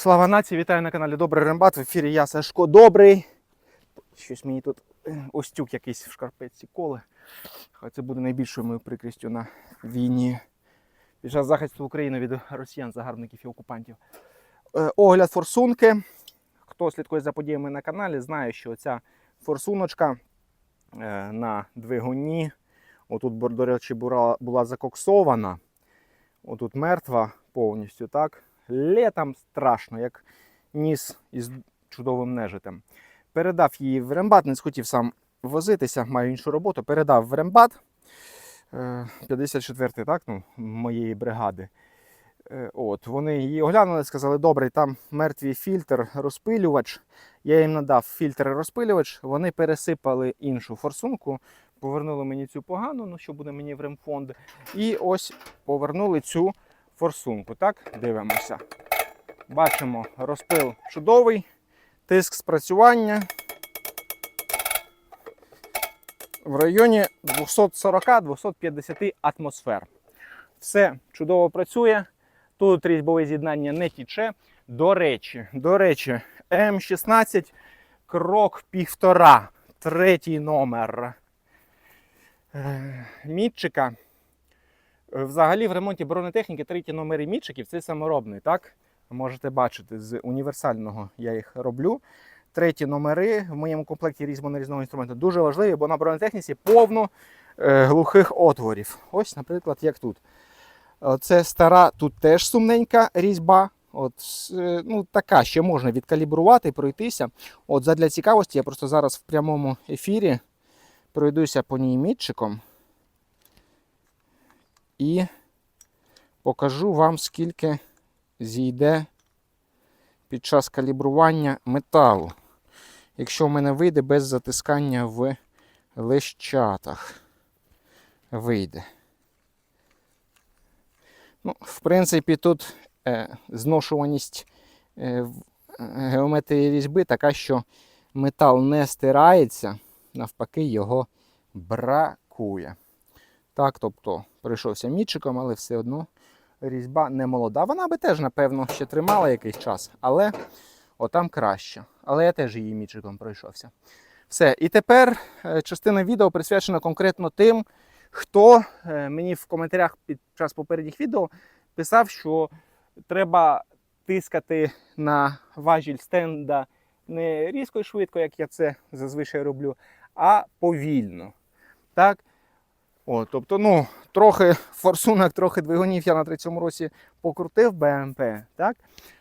Слава нації, вітаю на каналі Добрий Рембат. В ефірі я Сашко Добрий. Щось мені тут е, остюк якийсь в шкарпетці коле. Хай це буде найбільшою моєю прикрістю на війні під час захисту України від росіян, загарбників і окупантів. Е, Огляд форсунки. Хто слідкує за подіями на каналі, знає, що ця форсуночка е, на двигуні. Отут, до речі, була закоксована. Отут мертва повністю, так? Летом страшно, як ніс із чудовим нежитем. Передав її в рембат, не схотів сам возитися, маю іншу роботу. Передав в рембат 54-й, так, ну, моєї бригади. Е, От, вони її оглянули, сказали, добре, там мертвий фільтр, розпилювач. Я їм надав фільтр розпилювач. Вони пересипали іншу форсунку, повернули мені цю погану, ну що буде мені в ремфонд. І ось повернули цю форсунку. Так, дивимося. Бачимо, розпил чудовий, тиск спрацювання в районі 240-250 атмосфер. Все чудово працює. Тут різьбове з'єднання не тіче. До речі, до речі, М16 крок півтора. Третій номер. Е, Мітчика. Е, Взагалі в ремонті бронетехніки треті номери мітчиків це саморобний, так? Можете бачити, з універсального я їх роблю. Треті номери в моєму комплекті різьбо-нарізного інструменту дуже важливі, бо на бронетехніці повно е, глухих отворів. Ось, наприклад, як тут. Це стара, тут теж сумненька різьба. От, е, ну, така ще можна відкалібрувати, пройтися. От задля цікавості я просто зараз в прямому ефірі пройдуся по ній мітчиком і покажу вам, скільки зійде під час калібрування металу. Якщо в мене вийде без затискання в лещатах. Вийде. Ну, в принципі, тут е, зношуваність е, е, геометрії різьби така, що метал не стирається, навпаки, його бракує. Так, тобто прийшовся мітчиком, але все одно різьба не молода. Вона би теж, напевно, ще тримала якийсь час, але отам краще. Але я теж її мітчиком пройшовся. Все. І тепер е, частина відео присвячена конкретно тим, хто е, мені в коментарях під час попередніх відео писав, що треба тискати на важіль стенда не різко і швидко, як я це зазвичай роблю, а повільно. Так? О, тобто, ну, трохи форсунок, трохи двигунів я на третьому році покрутив БМП. Так?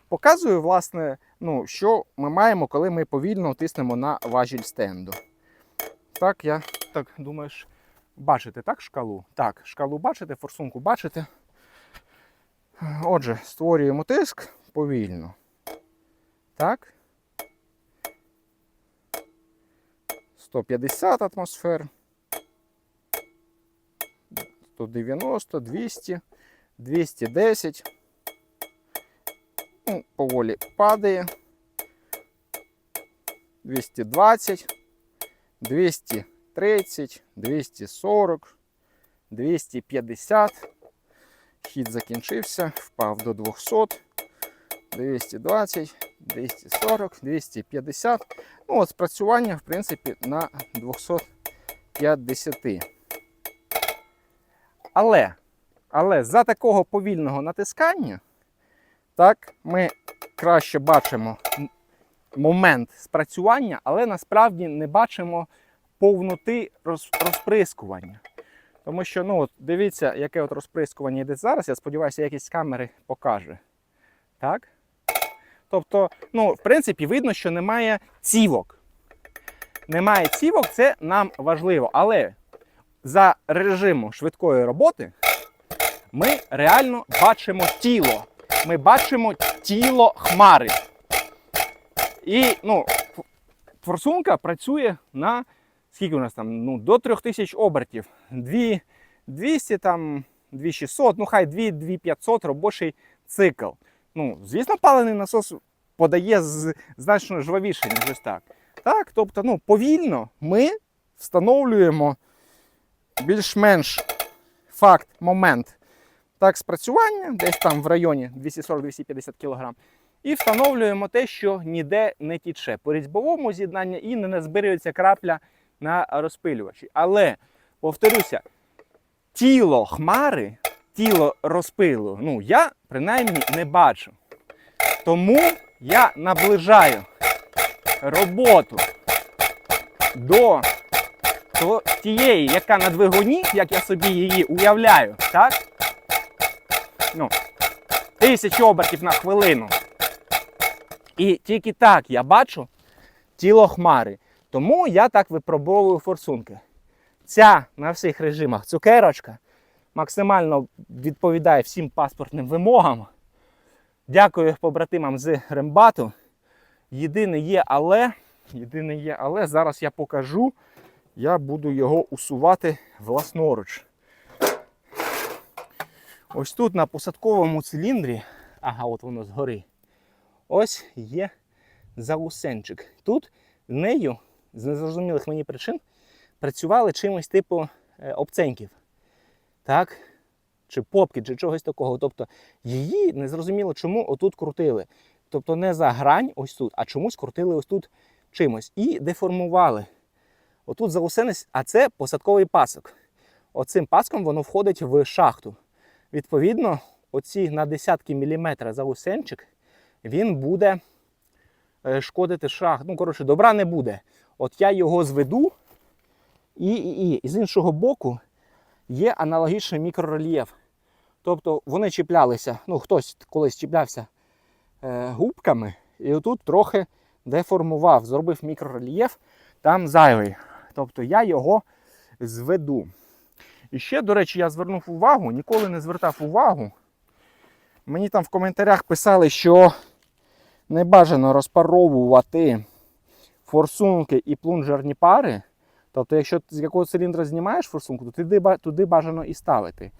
Показую, власне, ну, що ми маємо, коли ми повільно тиснемо на важіль стенду. Так, я так думаєш, бачите, так, шкалу? Так, шкалу бачите, форсунку бачите. Отже, створюємо тиск повільно. Так. 150 атмосфер. 190, 200, 210. Ну, поволі падає. 220, 230, 240, 250. Хід закінчився, впав до 200, 220, 240, 250. Ну, от спрацювання, в принципі, на 250. Але, але за такого повільного натискання, так, ми краще бачимо момент спрацювання, але насправді не бачимо повноти роз- розприскування. Тому що, ну, от, дивіться, яке от розприскування йде зараз. Я сподіваюся, якість камери покаже. Так? Тобто, ну, в принципі, видно, що немає цівок. Немає цівок, це нам важливо. Але за режиму швидкої роботи ми реально бачимо тіло. Ми бачимо тіло хмари. І ну, форсунка працює на скільки у нас там? Ну, до 3000 обертів. 2, 200, там, 2600, ну хай 2500 робочий цикл. Ну, звісно, палений насос подає значно жвавіше, ніж ось так. Так, тобто, ну, повільно ми встановлюємо більш-менш факт, момент так спрацювання, десь там в районі 240-250 кг. І встановлюємо те, що ніде не тіче по різьбовому з'єднанні і не назбирюється крапля на розпилювачі. Але, повторюся, тіло хмари, тіло розпилу, ну я принаймні не бачу. Тому я наближаю роботу до то- тієї, яка на двигуні, як я собі її уявляю, так? Ну, тисячу обертів на хвилину. І тільки так я бачу тіло хмари. Тому я так випробовую форсунки. Ця на всіх режимах цукерочка максимально відповідає всім паспортним вимогам. Дякую побратимам з Рембату. Єдине є, але, єдине є, але зараз я покажу, я буду його усувати власноруч. Ось тут на посадковому циліндрі, ага, от воно згори, ось є заусенчик. Тут нею, з незрозумілих мені причин, працювали чимось типу е, обценьків. Так? Чи попки, чи чогось такого. Тобто її незрозуміло чому отут крутили. Тобто не за грань ось тут, а чомусь крутили ось тут чимось. І деформували. Отут заусенець, а це посадковий пасок. Оцим паском воно входить в шахту. Відповідно, оці на десятки міліметра заусенчик, він буде е, шкодити шахт. Ну, коротше, добра не буде. От я його зведу, і, і, і. і з іншого боку є аналогічний мікрорельєф. Тобто вони чіплялися, ну хтось колись чіплявся е, губками, і отут трохи деформував, зробив мікрорельєф, там зайвий. Тобто я його зведу. І ще, до речі, я звернув увагу, ніколи не звертав увагу. Мені там в коментарях писали, що не бажано розпаровувати форсунки і плунжерні пари. Тобто, якщо ти з якого циліндра знімаєш форсунку, то туди, туди бажано і ставити.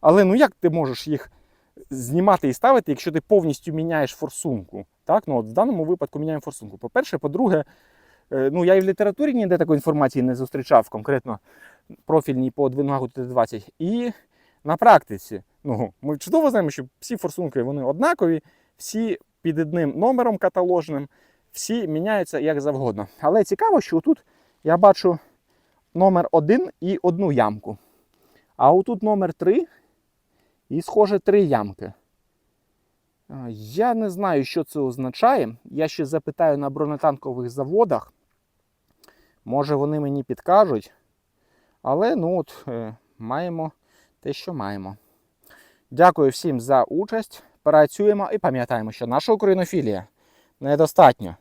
Але ну як ти можеш їх знімати і ставити, якщо ти повністю міняєш форсунку? Так? Ну, от в даному випадку міняємо форсунку. По-перше, по-друге, ну я і в літературі ніде такої інформації не зустрічав, конкретно профільній по двигуну Т-20. І на практиці. Ну, ми чудово знаємо, що всі форсунки вони однакові, всі під одним номером каталожним, всі міняються як завгодно. Але цікаво, що тут я бачу номер 1 і одну ямку. А отут номер 3 і, схоже, три ямки. Я не знаю, що це означає. Я ще запитаю на бронетанкових заводах. Може, вони мені підкажуть. Але ну от, е, маємо те, що маємо. Дякую всім за участь. Працюємо і пам'ятаємо, що наша українофілія недостатньо.